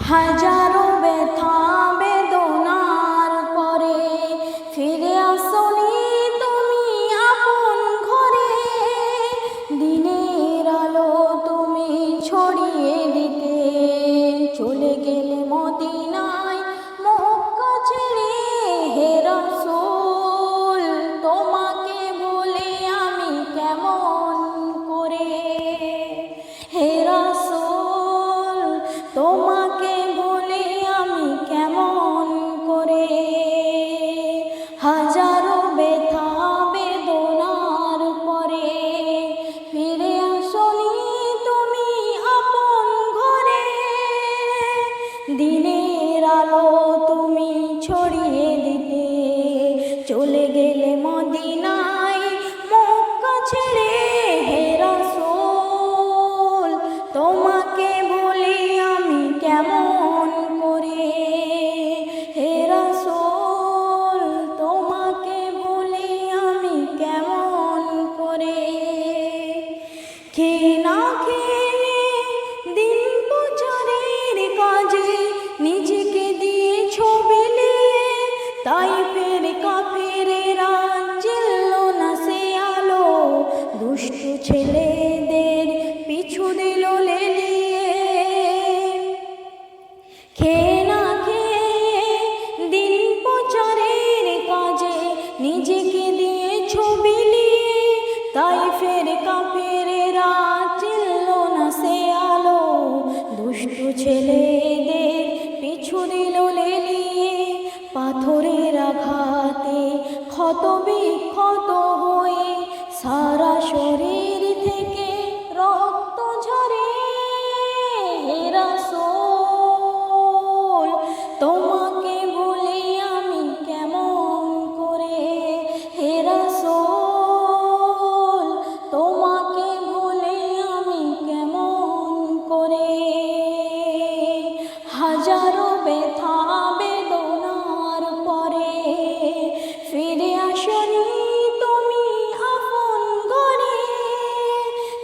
হাজারো তুমি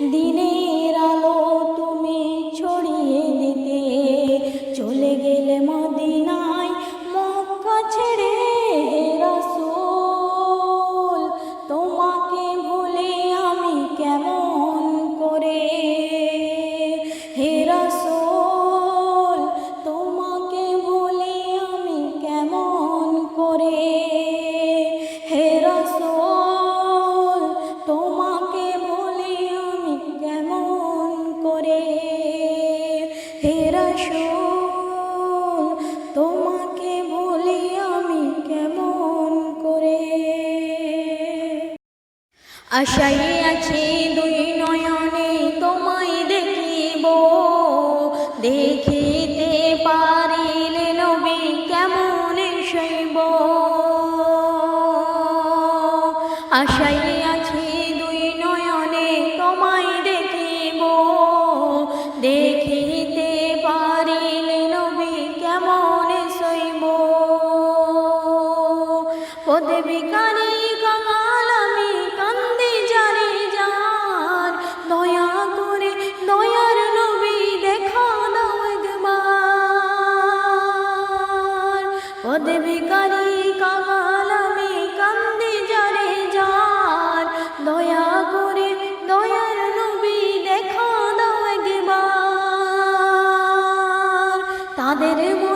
দিনে আশাই আছি দুই নয়নে তোমায় দেখিব দেখি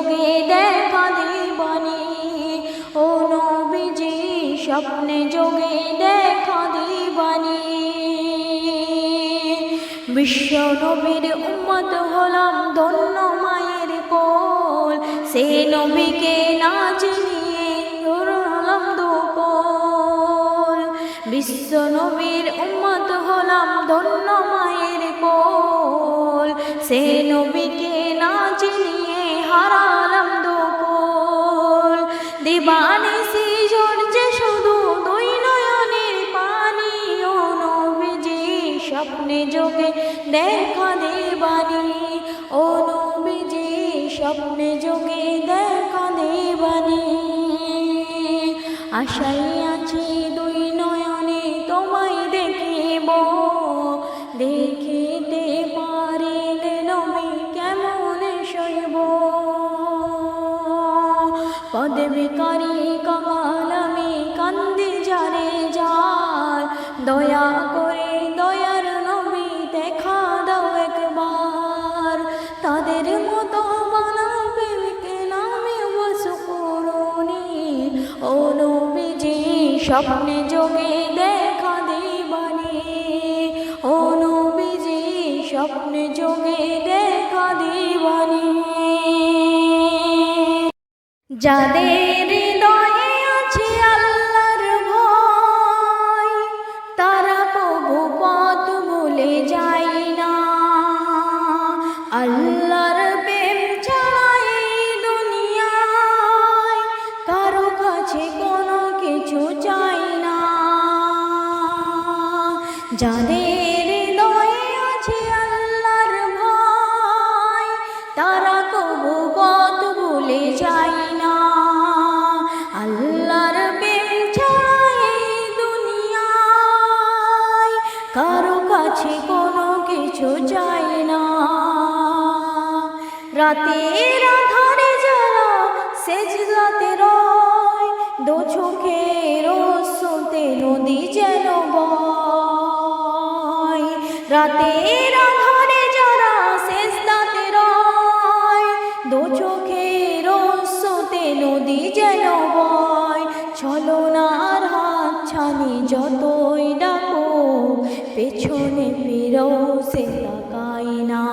যোগে দেখা ও নবীজি, স্বপ্নে যোগে দেখা দিবানি। বিশ্ব নবীর উম্মত হলাম ধন্য মায়ের কোল। সে নবীকে না চিনিয়ে হলাম দুপোল। বিশ্ব নবীর উম্মত হলাম ধন্য মায়ের কোল। সে নবীকে না চিনিয়ে হারা স্বপ্নে যোগে দেখা দেবানি আশাই আছি দুই নয়নে তোমায় দেখিব। দেখিতে পারিলে নবী কেমন শৈব। পদে বিকারি কমাল আমি কান্দি জারে যার। দয়া করে স্বপ্নে যোগে দেখা দিবানি। ও নবীজি স্বপ্নে যোগে দেখা দিবানি। যাদের নদী যেন বয়। রাতের আধারে যারা সেজদাতে রয়, দু চোখের সোতে নদী যেন বয়। আর হাত ছানি যতই ডাকো পেছনে ফিরো সে তাকাই না।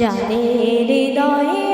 যাদের হৃদয়ে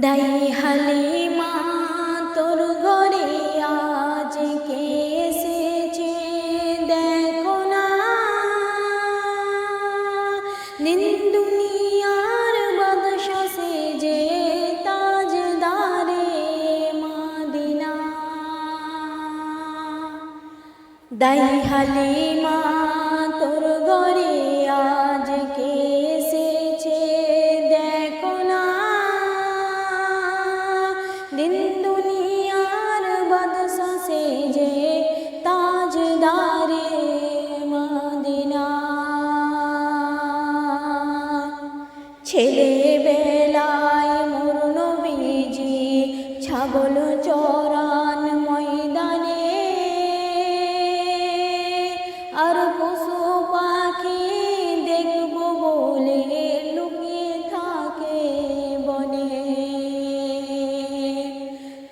দাই হালিমা, তোর ঘরে আজ কে এসেছে? দেখো না। দিন দুনিয়ার বাদশা সেজে তাজদারে মাদিনা। দাই হালিমা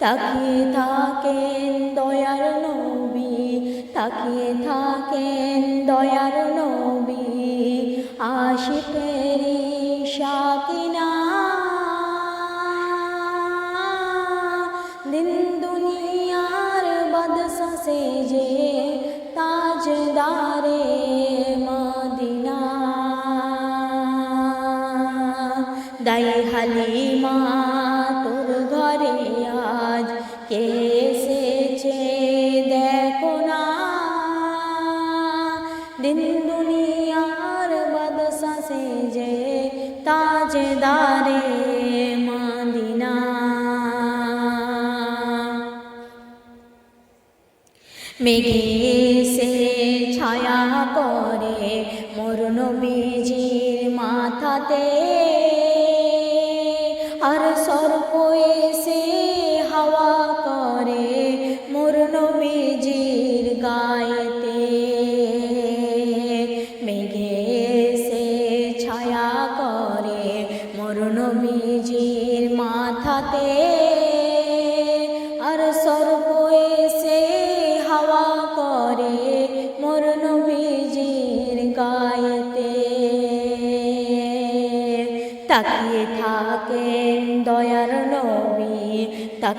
তাকিয়ে থাকেন দয়ার নবী তাকিয়ে থাকেন দয়ার নবী। আশিকেরি মেঘে সে ছায়া করে মোর নবীজির মাথাতে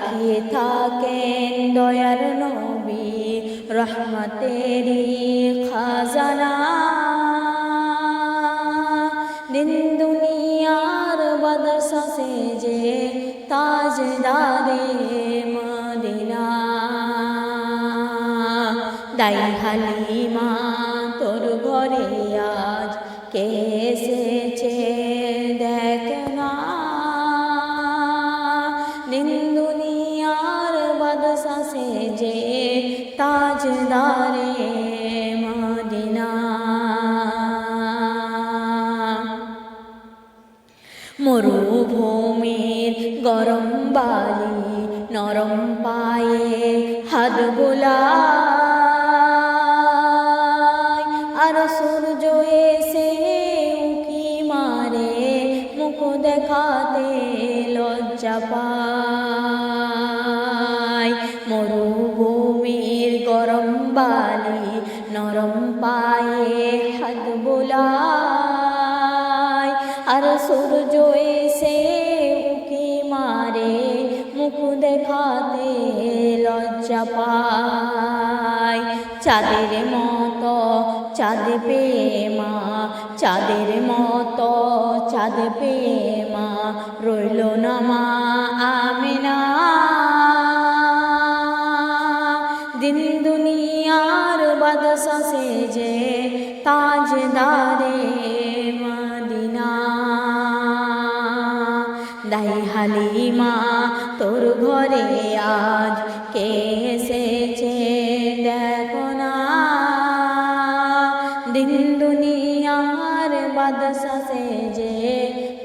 তাকিয়ে থাকেন দয়ার নবী রহমতেরি খাজানা। দিন দুনিয়ার বাদশা সে যে তাজদারে মদিনা। দাই হালিমা তোর ঘরে আজ কে আর সূর্য এসে উকি মারে, মুখ দেখাতে লজ্জা পায়। মরুভূমির গরম বালি নরম পায়ে হাত বোলায়। আর সূর্য এসে উকি মারে, মুখ দেখাতে লজ্জা পায়। চাঁদের মতো চাঁদ মা, চাঁদের মতো চাঁদ মা, রইল না মা আমিনা। দিন দুনিয়ার বাদশা যে তাজদারে মদিনা। দাই হালিমা, তোর ঘরে আজ কে এসেছে? দুনিয়ার বাদশা সে যে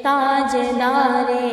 তাজদারে